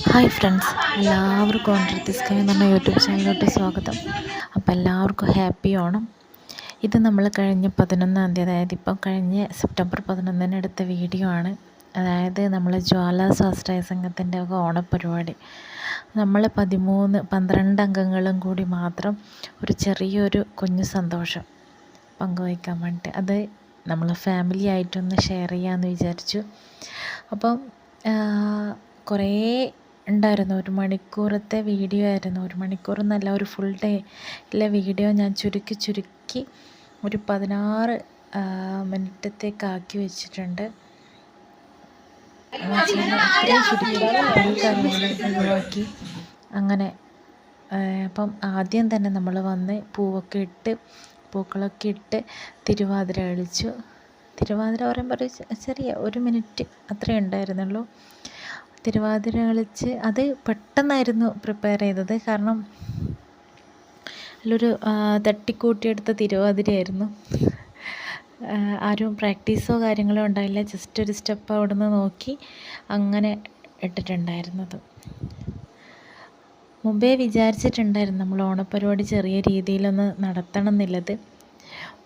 Hi friends എല്ലാവർക്കും ഓണ്ടർ sky എന്ന് പറഞ്ഞ യൂട്യൂബ് ചാനലിലോട്ട് സ്വാഗതം. അപ്പോൾ എല്ലാവർക്കും ഹാപ്പി ഓണം. ഇത് നമ്മൾ കഴിഞ്ഞ പതിനൊന്നാം തീയതി അതായത് ഇപ്പം കഴിഞ്ഞ സെപ്റ്റംബർ പതിനൊന്നിന് എടുത്ത വീഡിയോ ആണ്. അതായത് നമ്മൾ ജ്വാല സ്വാശ്രയ സംഘത്തിന്റെ ഒക്കെ ഓണപ്പരിപാടി നമ്മൾ പതിമൂന്ന് പന്ത്രണ്ട് അംഗങ്ങളും കൂടി മാത്രം ഒരു ചെറിയൊരു കുഞ്ഞു സന്തോഷം പങ്കുവയ്ക്കാൻ വേണ്ടിയിട്ട്. അത് നമ്മൾ ഫാമിലി ആയിട്ടൊന്ന് ഷെയർ ചെയ്യാമെന്ന് വിചാരിച്ചു. അപ്പം കുറേ ഉണ്ടായിരുന്നു. ഒരു മണിക്കൂറത്തെ വീഡിയോ ആയിരുന്നു. ഒരു മണിക്കൂർ എന്നല്ല ഒരു ഫുൾ ഡേ ഉള്ള വീഡിയോ ഞാൻ ചുരുക്കി ചുരുക്കി ഒരു പതിനാറ് മിനിറ്റത്തേക്കാക്കി വെച്ചിട്ടുണ്ട്. അങ്ങനെ അപ്പം ആദ്യം തന്നെ നമ്മൾ വന്ന് പൂവൊക്കെ ഇട്ട് പൂക്കളൊക്കെ ഇട്ട് തിരുവാതിര കളിച്ചു. തിരുവാതിര പറയുമ്പോൾ ചെറിയ ഒരു മിനിറ്റ് അത്രയേ ഉണ്ടായിരുന്നുള്ളൂ. തിരുവാതിര കളിച്ച് അത് പെട്ടെന്നായിരുന്നു പ്രിപ്പയർ ചെയ്തത്. കാരണം അതിലൊരു തട്ടിക്കൂട്ടിയെടുത്ത തിരുവാതിരയായിരുന്നു. ആരും പ്രാക്ടീസോ കാര്യങ്ങളോ ഉണ്ടായില്ല. ജസ്റ്റ് ഒരു സ്റ്റെപ്പ് അവിടെ നിന്ന് നോക്കി അങ്ങനെ ഇട്ടിട്ടുണ്ടായിരുന്നത്. മുമ്പേ വിചാരിച്ചിട്ടുണ്ടായിരുന്നു നമ്മൾ ഓണപ്പരിപാടി ചെറിയ രീതിയിലൊന്ന് നടത്തണം എന്നുള്ളത്.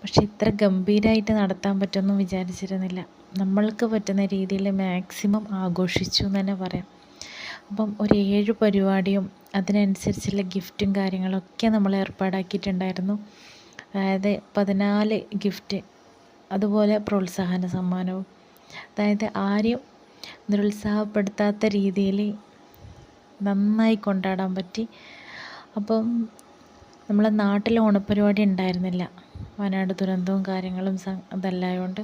പക്ഷെ ഇത്ര ഗംഭീരമായിട്ട് നടത്താൻ പറ്റുമെന്നും വിചാരിച്ചിരുന്നില്ല. നമ്മൾക്ക് പറ്റുന്ന രീതിയിൽ മാക്സിമം ആഘോഷിച്ചു എന്ന് തന്നെ പറയാം. അപ്പം ഒരു ഏഴ് പരിപാടിയും അതിനനുസരിച്ചുള്ള ഗിഫ്റ്റും കാര്യങ്ങളൊക്കെ നമ്മൾ ഏർപ്പാടാക്കിയിട്ടുണ്ടായിരുന്നു. അതായത് പതിനാല് ഗിഫ്റ്റ് അതുപോലെ പ്രോത്സാഹന സമ്മാനവും. അതായത് ആരെയും നിരുത്സാഹപ്പെടുത്താത്ത രീതിയിൽ നന്നായി കൊണ്ടാടാൻ പറ്റി. അപ്പം നമ്മളെ നാട്ടിൽ ഓണപ്പരിപാടി ഉണ്ടായിരുന്നില്ല. വയനാട് ദുരന്തവും കാര്യങ്ങളും അതല്ലായതുകൊണ്ട്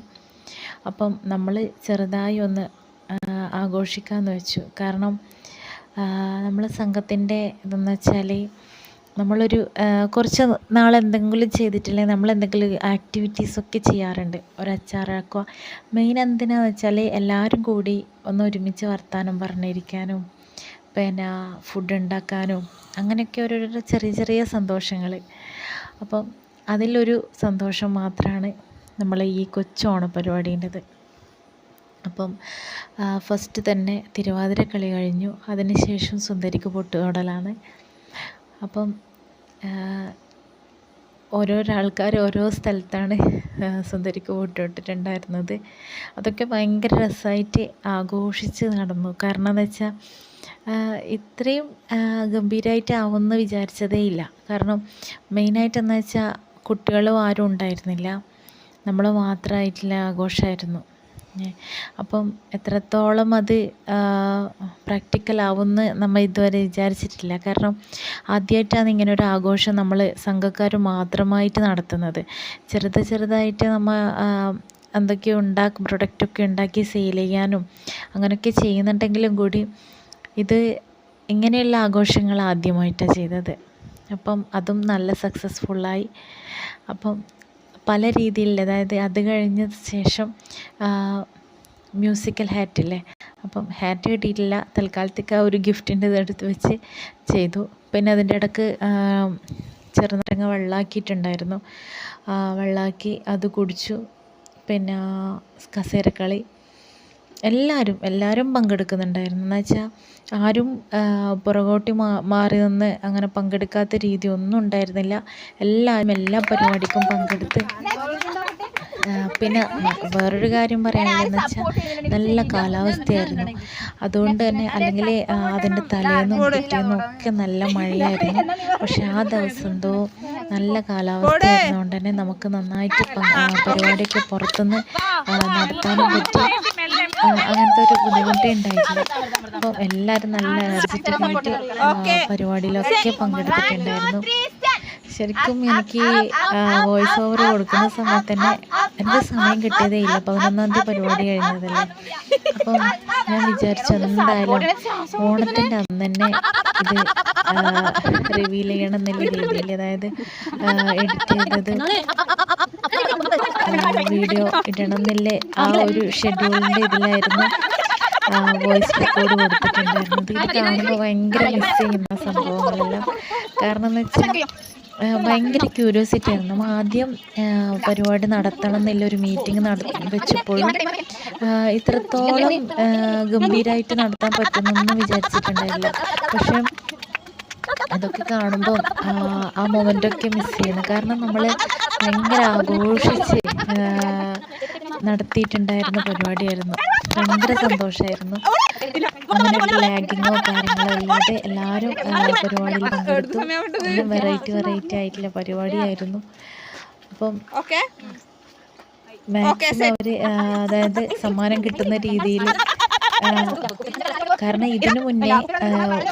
അപ്പം നമ്മൾ ചെറുതായി ഒന്ന് ആഘോഷിക്കാമെന്ന് വെച്ചു. കാരണം നമ്മൾ സംഘത്തിന്റെ ഇതെന്ന് വെച്ചാൽ നമ്മളൊരു കുറച്ച് നാൾ എന്തെങ്കിലും ചെയ്തിട്ടില്ലെങ്കിൽ നമ്മൾ എന്തെങ്കിലും ആക്ടിവിറ്റീസൊക്കെ ചെയ്യാറുണ്ട്. ഒരു മെയിൻ എന്തിനാന്ന് വെച്ചാൽ എല്ലാവരും കൂടി ഒന്ന് ഒരുമിച്ച് വർത്താനം പറഞ്ഞിരിക്കാനും പിന്നെ ഫുഡ് ഉണ്ടാക്കാനും അങ്ങനെയൊക്കെ ഓരോരോ ചെറിയ ചെറിയ സന്തോഷങ്ങൾ അപ്പം അതിലൊരു സന്തോഷം മാത്രമാണ് നമ്മൾ ഈ കൊച്ചോണ പരിപാടീന്റെത്. അപ്പം ഫസ്റ്റ് തന്നെ തിരുവാതിര കളി കഴിഞ്ഞു. അതിനുശേഷം സുന്ദരിക്ക് പൊട്ടുതൊടലാണ്. അപ്പം ഓരോരോ ആൾക്കാർ ഓരോ സ്ഥലത്താണ് സുന്ദരിക്ക് പൊട്ടിട്ടിട്ടുണ്ടായിരുന്നത് അതൊക്കെ ഭയങ്കര രസമായിട്ട് ആഘോഷിച്ച് നടന്നു. കാരണം എന്ന് വെച്ചാൽ ഇത്രയും ഗംഭീരമായിട്ടാവുമെന്ന് വിചാരിച്ചതേ ഇല്ല. കാരണം മെയിനായിട്ട് എന്താ വെച്ചാൽ കുട്ടികളും ആരും ഉണ്ടായിരുന്നില്ല. നമ്മൾ മാത്രമായിട്ടുള്ള ആഘോഷമായിരുന്നു. അപ്പം എത്രത്തോളം അത് പ്രാക്ടിക്കൽ ആവുമെന്ന് നമ്മൾ ഇതുവരെ വിചാരിച്ചിട്ടില്ല. കാരണം ആദ്യമായിട്ടാണ് ഇങ്ങനെ ഒരു ആഘോഷം നമ്മൾ സംഘക്കാർ മാത്രമായിട്ട് നടത്തുന്നത്. ചെറുത് ചെറുതായിട്ട് നമ്മൾ എന്തൊക്കെയോ ഉണ്ടാക്കും പ്രൊഡക്റ്റൊക്കെ ഉണ്ടാക്കി സെയിൽ ചെയ്യാനും അങ്ങനെയൊക്കെ ചെയ്യുന്നുണ്ടെങ്കിലും കൂടി ഇത് ഇങ്ങനെയുള്ള ആഘോഷങ്ങൾ ആദ്യമായിട്ടാണ് ചെയ്തത്. അപ്പം അതും നല്ല സക്സസ്ഫുള്ളായി അപ്പം പല രീതിയിൽ അതായത് അത് കഴിഞ്ഞ ശേഷം മ്യൂസിക്കൽ ഹാറ്റ് ഇല്ലേ? അപ്പം ഹാറ്റ് കിട്ടിയിട്ടില്ല. തൽക്കാലത്തേക്ക് ആ ഒരു ഗിഫ്റ്റിന്റെ ഇതെടുത്ത് വെച്ച് ചെയ്തു. പിന്നെ അതിന്റെ ഇടയ്ക്ക് ചെറുനാരങ്ങ വെള്ളമാക്കിയിട്ടുണ്ടായിരുന്നു വെള്ളാക്കി അത് കുടിച്ചു. പിന്നെ കസേരക്കളി എല്ലാവരും എല്ലാവരും പങ്കെടുക്കുന്നുണ്ടായിരുന്നു. എന്ന് വെച്ചാൽ ആരും പുറകോട്ട് മാറി നിന്ന് അങ്ങനെ പങ്കെടുക്കാത്ത രീതി ഒന്നും ഉണ്ടായിരുന്നില്ല. എല്ലാവരും എല്ലാ പരിപാടിക്കും പങ്കെടുത്ത് പിന്നെ വേറൊരു കാര്യം പറയാനുള്ളതെന്ന് വെച്ചാൽ നല്ല കാലാവസ്ഥയായിരുന്നു. അതുകൊണ്ട് തന്നെ അല്ലെങ്കിൽ അതിന്റെ തലേന്നും പിറ്റേന്നും ഒക്കെ നല്ല മഴയായിരുന്നു. പക്ഷെ ആ ദിവസം എന്തോ നല്ല കാലാവസ്ഥ ആയിരുന്നുകൊണ്ട് തന്നെ നമുക്ക് നന്നായിട്ട് പരിപാടിയൊക്കെ പുറത്തുനിന്ന് നടത്താനും പറ്റി. അങ്ങനത്തെ ഒരു ബുദ്ധിമുട്ടേ ഉണ്ടായിട്ടില്ല. അപ്പോൾ എല്ലാവരും നല്ല എനർജറ്റിക്കായിട്ട് പരിപാടിയിലൊക്കെ പങ്കെടുത്തിട്ടുണ്ടായിരുന്നു. ശരിക്കും എനിക്ക് വോയിസ് ഓവർ കൊടുക്കുന്ന സമയത്ത് തന്നെ എനിക്ക് സമയം കിട്ടിയതേ ഇല്ല. പതിനൊന്നാം തീയതി പരിപാടി കഴിഞ്ഞതല്ലേ. അപ്പം ഞാൻ വിചാരിച്ചു എന്തായാലും ഓണത്തിന്റെ അന്ന് തന്നെ ഇത് റിവീൽ ചെയ്യണം എന്നുള്ള രീതിയിൽ അതായത് എഡിറ്റ് ചെയ്തത് വീഡിയോ ഇടണം എന്നില്ലേ ആ ഒരു ഷെഡ്യൂളിന്റെ ഇതിലായിരുന്നു വോയിസ് റെക്കോർഡ് കൊടുത്തിട്ടുണ്ടായിരുന്നത്. ഇത് കാണുമ്പോൾ ഭയങ്കര മിസ് ചെയ്യുന്ന സംഭവങ്ങളെല്ലാം. കാരണം എന്ന് വെച്ചാൽ ഭയങ്കര ക്യൂരിയോസിറ്റി ആയിരുന്നു. ആദ്യം പരിപാടി നടത്തണം എന്നുള്ളൊരു മീറ്റിംഗ് നട വെച്ചപ്പോഴും ഇത്രത്തോളം ഗംഭീരമായിട്ട് നടത്താൻ പറ്റുമെന്നൊന്നും വിചാരിച്ചിട്ടുണ്ടായില്ല. പക്ഷേ അതൊക്കെ കാണുമ്പോൾ ആ മൊമെന്റൊക്കെ മിസ് ചെയ്യുന്നു കാരണം നമ്മൾ ഭയങ്കര ആഘോഷിച്ച് നടത്തിയിട്ടുണ്ടായിരുന്ന പരിപാടിയായിരുന്നു. ഭയങ്കര സന്തോഷമായിരുന്നു അങ്ങനെ ലാഗിങ്ങോ കാര്യങ്ങളോ ഇല്ലാതെ എല്ലാവരും പരിപാടിയിൽ പങ്കെടുത്തു വെറൈറ്റി വെറൈറ്റി ആയിട്ടുള്ള പരിപാടിയായിരുന്നു അപ്പം മാക്സിമം അവർ അതായത് സമ്മാനം കിട്ടുന്ന രീതിയിൽ കാരണം ഇതിനു മുന്നേ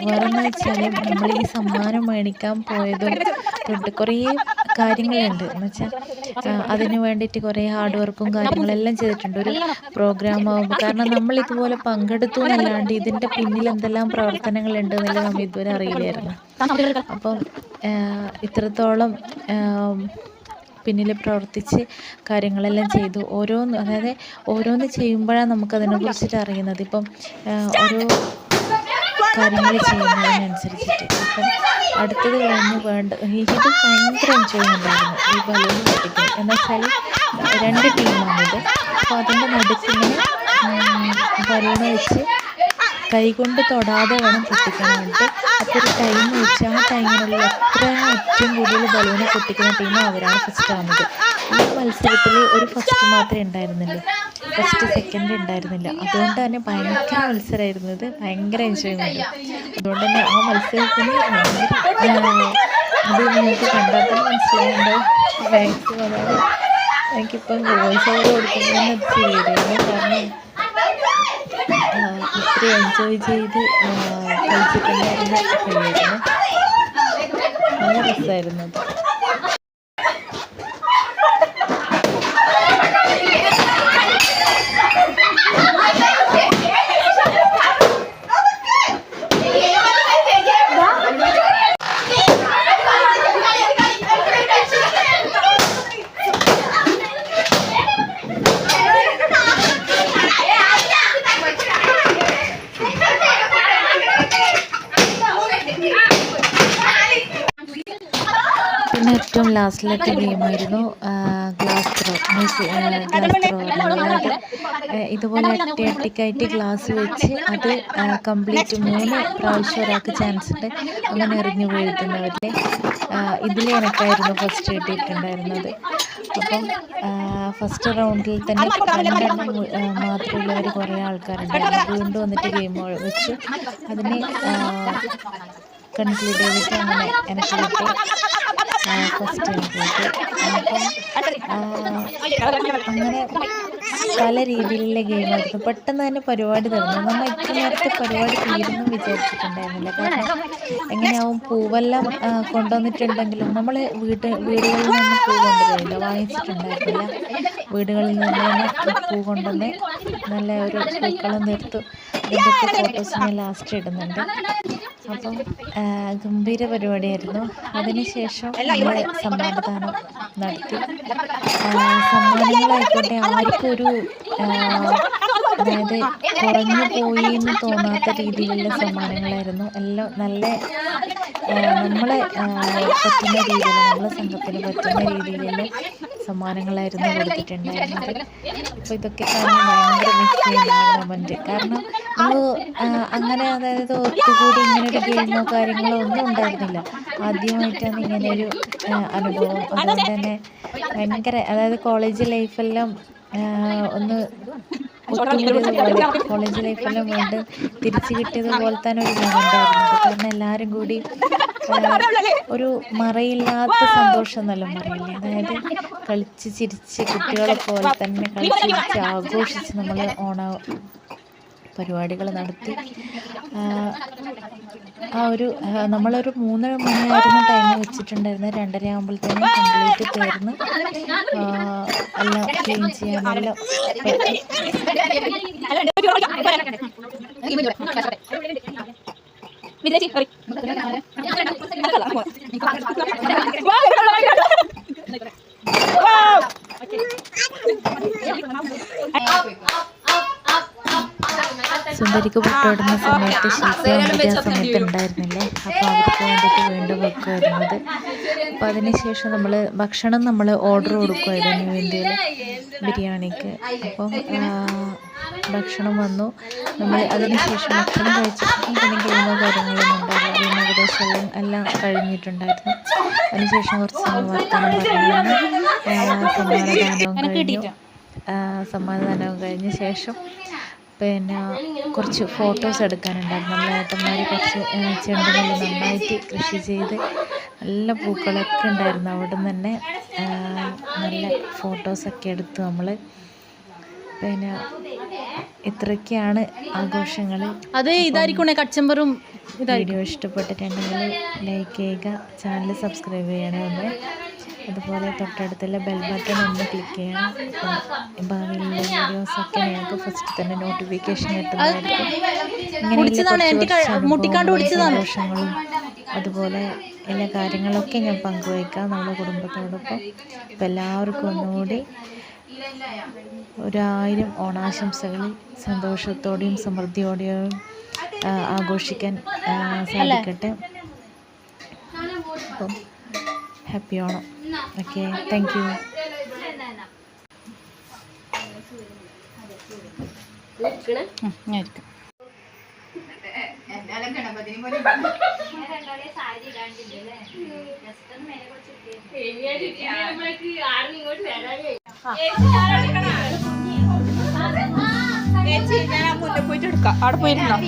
വേറെന്ന് വെച്ചാൽ നമ്മൾ ഈ സമ്മാനം മേടിക്കാൻ പോയതും തൊട്ട് കുറേ കാര്യങ്ങളുണ്ട്. എന്ന് വെച്ചാൽ അതിന് വേണ്ടിയിട്ട് കുറേ ഹാർഡ് വർക്കും കാര്യങ്ങളെല്ലാം ചെയ്തിട്ടുണ്ട്. ഒരു പ്രോഗ്രാം ആകുമ്പോൾ കാരണം നമ്മൾ ഇതുപോലെ പങ്കെടുത്തു എന്നല്ലാണ്ട് ഇതിന്റെ പിന്നിൽ എന്തെല്ലാം പ്രവർത്തനങ്ങളുണ്ട് എന്നുള്ളത് നമ്മൾ ഇതുവരെ അറിയില്ലായിരുന്നു. അപ്പം ഇത്രത്തോളം പിന്നിൽ പ്രവർത്തിച്ച് കാര്യങ്ങളെല്ലാം ചെയ്തു. ഓരോന്ന് അതായത് ഓരോന്ന് ചെയ്യുമ്പോഴാണ് നമുക്കതിനെ കുറിച്ചിട്ട് അറിയുന്നത്. ഇപ്പം ഒരു കാര്യങ്ങൾ ചെയ്യുന്നതിനനുസരിച്ചിട്ട്. അപ്പം അടുത്തത് കഴിഞ്ഞ് വേണ്ട. ഇത് ഭയങ്കര എൻജോയ്മെന്റ് ആയിരുന്നു ഈ ബലൂൺ പൊട്ടിക്കൽ എന്ന് വെച്ചാൽ രണ്ട് ടീമാണിത് അപ്പോൾ അതിന്റെ നടുക്കിങ്ങനെ ബലൂൺ വെച്ച് കൈകൊണ്ട് തൊടാതെ വേണം പൊട്ടിക്കാൻ വേണ്ടിയിട്ട് അപ്പോൾ ഒരു ടൈം വെച്ച് ആ ടൈമിനുള്ളിൽ എത്ര ഏറ്റവും കൂടുതൽ ബലൂണ് പൊട്ടിക്കുന്ന ടീം അവരാണ് ഫസ്റ്റ് ആവുന്നത് ഈ മത്സരത്തിൽ ഒരു ഫസ്റ്റ് മാത്രമേ ഉണ്ടായിരുന്നുള്ളൂ. ഫസ്റ്റ് സെക്കൻഡ് ഉണ്ടായിരുന്നില്ല. അതുകൊണ്ട് തന്നെ ഭയങ്കര മത്സരമായിരുന്നു ഇത് ഭയങ്കര എൻജോയ്മെന്റ് അതുകൊണ്ട് തന്നെ ആ മത്സരത്തിന് അത് നിങ്ങൾക്ക് കണ്ടാൽ തന്നെ മനസ്സിലാവുന്നുണ്ടാവും മാക്സിമം അതായത് എനിക്കിപ്പം വോയിസ് ഓവർ കൊടുക്കുന്നതെന്ന് അത് ചെയ്തിരുന്നു കാരണം ഇത്ര എൻജോയ് ചെയ്ത് കളിച്ചിട്ടുണ്ടായിരുന്നു നല്ല രസമായിരുന്നു അത് പിന്നെ ഏറ്റവും ലാസ്റ്റിലത്തെ ഗെയിമായിരുന്നു glass throw means glass throw അതായത് ഇതുപോലെ അട്ടി അട്ടിക്കായിട്ട് ഗ്ലാസ് വെച്ച് അത് കംപ്ലീറ്റ് മൂന്ന് പ്രാവശ്യം ഒരാൾക്ക് ചാൻസ് ഉണ്ട് അങ്ങനെ എറിഞ്ഞു വീഴ്ത്തുന്നവരിലെ ഇതിൽ എനിക്കായിരുന്നു ഫസ്റ്റ് കിട്ടിയിട്ടുണ്ടായിരുന്നത്. അപ്പം ഫസ്റ്റ് റൗണ്ടിൽ തന്നെ രണ്ടെണ്ണം മാത്രമുള്ളവർ കുറേ ആൾക്കാരുണ്ടായിരുന്നു. വീണ്ടും വന്നിട്ട് ഗെയിം വെച്ച്. അതിനെ കൺക്ലൂഡ് ചെയ്തിട്ട് അങ്ങനെ എനിക്ക് കിട്ടി. അങ്ങനെ പല രീതിയിലുള്ള ഗെയിമായിരുന്നു പെട്ടെന്ന് തന്നെ പരിപാടി തീർന്നു നമ്മൾ ഇത്ര നേരത്തെ പരിപാടി തീരുന്നു വിചാരിച്ചിട്ടുണ്ടായിരുന്നില്ല. കാരണം എങ്ങനെയാവും പൂവെല്ലാം കൊണ്ടുവന്നിട്ടുണ്ടെങ്കിലും നമ്മൾ വീട്ട് വീടുകളിൽ നിന്ന് പൂ കൊണ്ടുവരില്ല. വാങ്ങിച്ചിട്ടുണ്ടായിരുന്നില്ല. വീടുകളിൽ നിന്ന് തന്നെ പൂ കൊണ്ടുവന്ന് നല്ല ഒരു പൂക്കളം നിർത്തും അതിന്റെയൊക്കെ ഫോട്ടോസ് ലാസ്റ്റ് ഇടുന്നുണ്ട്. അപ്പം ഗംഭീര പരിപാടിയായിരുന്നു. അതിനുശേഷം നമ്മൾ സമ്മാനദാനം നടത്തി. സമ്മാനങ്ങളായിക്കോട്ടെ. ആർക്കും ഒരു അതായത് കുറഞ്ഞു പോയി എന്ന് തോന്നാത്ത രീതിയിലുള്ള സമ്മാനങ്ങളായിരുന്നു. എല്ലാം നല്ല നമ്മളെ പറ്റുന്ന രീതിയിൽ നമ്മളെ സംഘത്തിന് പറ്റുന്ന രീതിയിലുള്ള സമ്മാനങ്ങളായിരുന്നു കൊടുത്തിട്ടുണ്ടായിരുന്നത്. അപ്പോൾ ഇതൊക്കെ കാണാൻ ഭയങ്കര മിസ് ചെയ്യുന്ന മൊമെന്റ് കാരണം അങ്ങനെ അതായത് ഒത്തുകൂടി ഇങ്ങനെ ഒരു ഗെയിമോ കാര്യങ്ങളോ ഒന്നും ഉണ്ടായിരുന്നില്ല. ആദ്യമായിട്ടാണ് ഇങ്ങനെ ഒരു അനുഭവം. അതുകൊണ്ട് തന്നെ ഭയങ്കര അതായത് കോളേജ് ലൈഫെല്ലാം എല്ലാം ഒന്ന് കോളേജ് ലൈഫെല്ലാം വീണ്ടും തിരിച്ചു കിട്ടിയത് പോലെ തന്നെ ഒരു മൊമെന്റ് ആയിരുന്നു അത്. കാരണം എല്ലാവരും കൂടി ഒരു മറയില്ലാത്ത സന്തോഷം നല്ല പറയില്ലേ അതായത് കളിച്ച് ചിരിച്ച് കുട്ടികളെ പോലെ തന്നെ കളിച്ച് ചിരിച്ച് ആഘോഷിച്ച് നമ്മൾ ഓണ പരിപാടികൾ നടത്തി. ആ, ഒരു നമ്മളൊരു മൂന്നര മണിയായിരുന്നു ടൈം വെച്ചിട്ടുണ്ടായിരുന്നത് രണ്ടര ആകുമ്പോഴത്തേനും കംപ്ലീറ്റ് തീർന്ന്. എല്ലാം ക്ലീൻ ചെയ്യാനെല്ലാം സുന്ദരിക്ക് പൊട്ടോടുന്ന സമയത്ത് ശില്പ ആ സമയത്ത് ഉണ്ടായിരുന്നില്ലേ? അപ്പോൾ അവർക്ക് വേണ്ടിയിട്ട് വീണ്ടും വെക്കുമായിരുന്നത് അപ്പോൾ അതിനുശേഷം നമ്മൾ ഭക്ഷണം നമ്മൾ ഓർഡർ കൊടുക്കുമായിരുന്നു വേണ്ടി ബിരിയാണിക്ക്. അപ്പം ഭക്ഷണം വന്നു. നമ്മൾ അതിനുശേഷം ഭക്ഷണം കഴിച്ചിട്ട് പിന്നെ ഗെയിമോ കാര്യങ്ങളൊന്നും ഉണ്ടായിരുന്നു. ഏകദേശം എല്ലാം എല്ലാം കഴിഞ്ഞിട്ടുണ്ടായിരുന്നു. അതിനുശേഷം കുറച്ച് വർത്തമാനം പറഞ്ഞു സമ്മാനദാനവും കഴിഞ്ഞു. സമ്മാനദാനവും കഴിഞ്ഞ ശേഷം പിന്നെ കുറച്ച് ഫോട്ടോസ് എടുക്കാനുണ്ടായിരുന്നു. നമ്മളെ ഏട്ടന്മാർ കുറച്ച് ചെണ്ടുമല്ലി നന്നായിട്ട് കൃഷി ചെയ്ത് നല്ല പൂക്കളൊക്കെ ഉണ്ടായിരുന്നു. അവിടെ നിന്ന് തന്നെ നല്ല ഫോട്ടോസൊക്കെ എടുത്തു നമ്മൾ പിന്നെ ഇത്രയൊക്കെയാണ് ആഘോഷങ്ങൾ അത് ഇതായിരിക്കും കച്ചമ്പറും വീഡിയോ ഇഷ്ടപ്പെട്ടിട്ടുണ്ടെങ്കിൽ ലൈക്ക് ചെയ്യുക ചാനൽ സബ്സ്ക്രൈബ് ചെയ്യണേ ഒന്ന്. അതുപോലെ തൊട്ടടുത്തുള്ള ബെൽ ബട്ടൺ ഒന്ന് ക്ലിക്ക് ചെയ്യണം. അപ്പം ഭാവിയിലുള്ള വീഡിയോസൊക്കെ നിങ്ങൾക്ക് ഫസ്റ്റ് തന്നെ നോട്ടിഫിക്കേഷൻ കിട്ടുന്നതായിരിക്കും. സന്തോഷങ്ങളും അതുപോലെ എല്ലാ കാര്യങ്ങളൊക്കെ ഞാൻ പങ്കുവയ്ക്കാം നമ്മുടെ കുടുംബത്തോടൊപ്പം. അപ്പം എല്ലാവർക്കും ഒന്നുകൂടി ഒരായിരം ഓണാശംസകൾ സന്തോഷത്തോടെയും സമൃദ്ധിയോടെയും ആഘോഷിക്കാൻ സാധിക്കട്ടെ. അപ്പം happy Onam. Okay thank you ഞാനിരിക്കും പോയിട്ടെടുക്കാം അവിടെ പോയിരുന്നോ